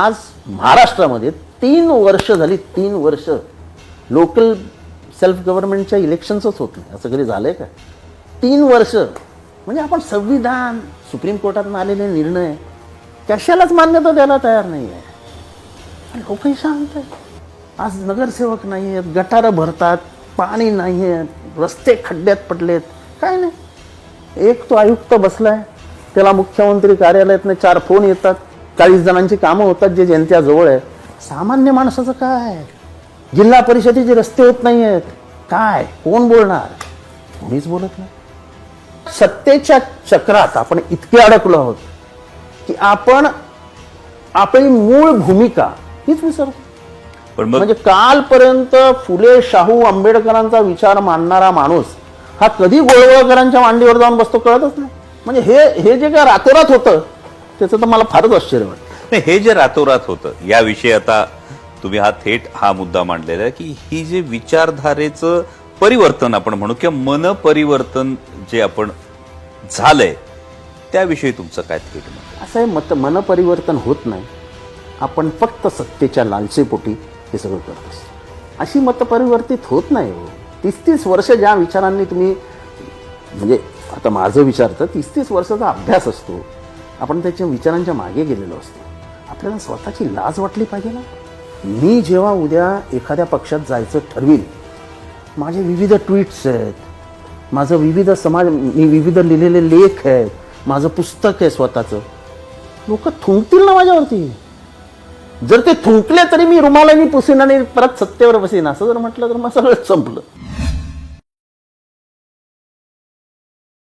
आज महाराष्ट्रामध्ये तीन वर्ष झाली तीन वर्ष लोकल सेल्फ गव्हर्नमेंटच्या इलेक्शन्सच होत नाही. असं कधी झालंय का? तीन वर्ष म्हणजे आपण संविधान सुप्रीम कोर्टातून आलेले निर्णय कशालाच मान्यता द्यायला तयार नाही आहे आणि लोकही शांत आहे आज नगरसेवक नाही आहेत गटारं भरतात पाणी नाही आहे रस्ते खड्ड्यात पडलेत काय नाही. एक तो आयुक्त बसलाय त्याला मुख्यमंत्री कार्यालयातनं चार फोन येतात. चाळीस जणांची कामं होतात जे जनतेजवळ आहे. सामान्य माणसाचं काय? जिल्हा परिषदेचे रस्ते होत नाही आहेत काय? कोण बोलणार? कोणीच बोलत नाही. सत्तेच्या चक्रात आपण इतके अडकलो आहोत की आपण आपली मूळ भूमिका हीच विसरतो. पण म्हणजे कालपर्यंत फुले शाहू आंबेडकरांचा विचार मानणारा माणूस हा कधी गोळवळकरांच्या मांडीवर जाऊन बसतो कळतच नाही. म्हणजे हे हे जे काय रातोरात होतं त्याचं तर मला फारच आश्चर्य वाटतं. नाही, हे जे रातोरात होतं याविषयी आता तुम्ही हा थेट हा मुद्दा मांडलेला आहे की ही जे विचारधारेचं परिवर्तन आपण म्हणू किंवा मन परिवर्तन जे आपण झालंय त्याविषयी तुमचं काय थेट मत? असं आहे मत मनपरिवर्तन होत नाही. आपण फक्त सत्तेच्या लालसेपोटी हे सगळं करत असतो. अशी मतपरिवर्तित होत नाही हो. तीस तीस वर्ष ज्या विचारांनी तुम्ही म्हणजे आता माझं विचार तर तीस तीस वर्षाचा अभ्यास असतो. आपण त्याच्या विचारांच्या मागे गेलेलो असतो. आपल्याला स्वतःची लाज वाटली पाहिजे ना? मी जेव्हा उद्या एखाद्या पक्षात जायचं ठरवील माझे विविध ट्विट्स आहेत माझं विविध समाज मी विविध लिहिलेले लेख आहेत माझं पुस्तक आहे स्वतःचं लोक थुंकतील ना माझ्यावरती? जर ते थुंकले तरी मी रुमालाने पुसेन आणि परत सत्तेवर बसेन असं जर म्हटलं तर मग सगळं संपलं.